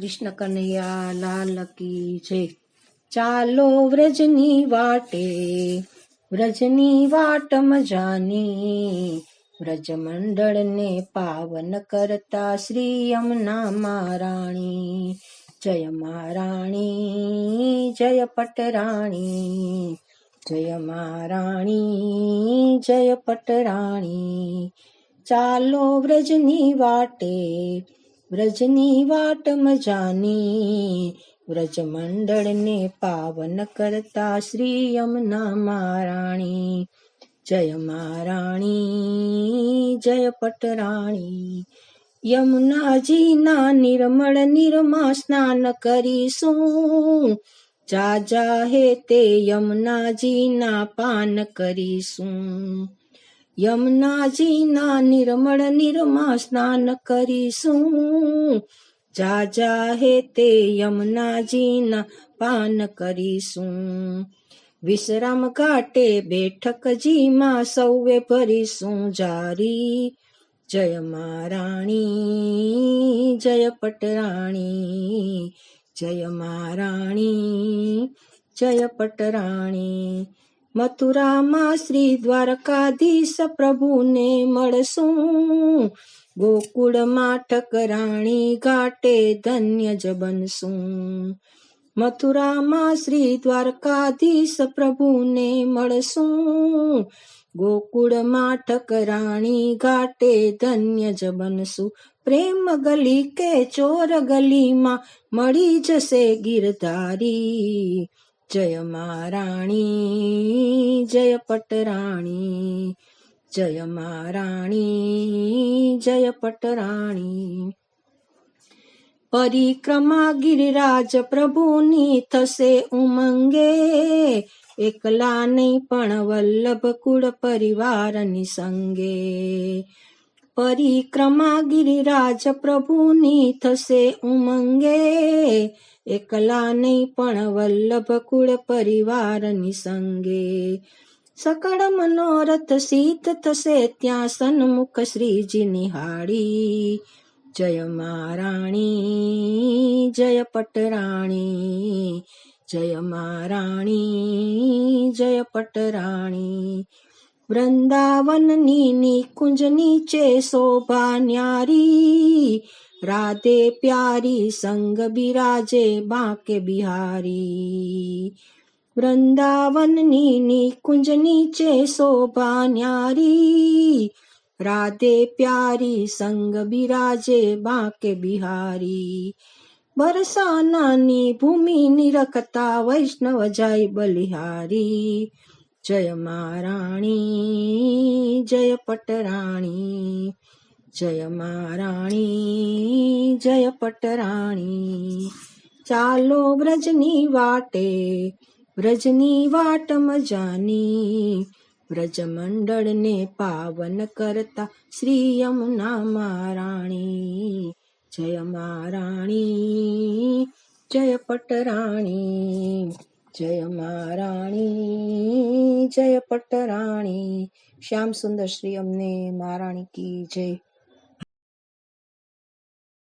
કૃષ્ણ કનૈયા લાલ કી જય ચાલો વ્રજની વાટે વ્રજની વાટ મજાની વ્રજ મંડળને પાવન કરતા શ્રી યમુના મહારાણી જય મહારાણી જય પટરાણી જય મહારાણી જય પટરાણી ચાલો વ્રજની વાટે વ્રજની વાટ મજાની વ્રજ મંડળને પાવન કરતા શ્રી યમુના મહારાણી જય મહારાણી, જય પટરાણી. યમુનાજીના નિર્મળ નિરમા સ્નાન કરીશું. જા જા હે તે યમુનાજીના પાન કરીશું. યમુનાજીના નિર્મળ નિરમા સ્નાન કરીશું. જા જા હે તે યમુનાજીના પાન કરીશું. વિશ્રામ ઘાટે બેઠકજીમાં સૌએ ભરીશું જારી. જય મહારાણી જય પટરાણી જય મહારાણી જય પટરાણી મથુરામાં શ્રી દ્વારકાધીશ પ્રભુને મળશું. ગોકુળમાં ઠકરાણી ઘાટે ધન્ય જ બનશું. મથુરામાં શ્રી દ્વારકાધીશ પ્રભુને મળશું. ગોકુળમાં ઠકરાણી ઘાટે ધન્ય જ બનશું. પ્રેમ ગલી કે ચોર ગલીમાં મળી જશે ગિરધારી. જય મહારાણી, જય પટરાણી, જય મહારાણી, જય પટરાણી. પરિક્રમા ગિરિરાજ પ્રભુની થશે ઉમંગે, એકલા નહીં પણ વલ્લભ કુળ પરિવારની સંગે. પરિક્રમા ગિરિરાજ પ્રભુની થશે ઉમંગે. એકલા નહીં, પણ વલ્લભ કુળ પરિવારની સંગે. સકળ મનોરથ સીત થશે ત્યાં સન્મુખ શ્રીજી નિહાળી. જય મહારાણી, જય પટરાણી, જય મહારાણી, જય પટરાણી. વૃંદાવનની નિકુંજ નીચે શોભા ન્યારી. રાધે પ્યારી, સંગ બિરાજે બાંકે બિહારી. વૃંદાવનની નિકુંજ નીચે શોભા ન્યારી. રાધે પ્યારી, સંગ બિરાજે બાંકે બિહારી. બરસાનાની ભૂમિ નિરખતા વૈષ્ણવ જાય બલિહારી. જય મહારાણી, જય પટરાણી, જય મહારાણી, જય પટરાણી. ચાલો વ્રજની વાટે, વ્રજની વાટ મજાની, વ્રજ મંડળને પાવન કરતા શ્રી યમુના મહારાણી. જય મહારાણી, જય પટરાણી. જય મહારાણી જય પટ્ટરાણી. શ્યામ સુંદર શ્રી અમને મહારાણી કી જય.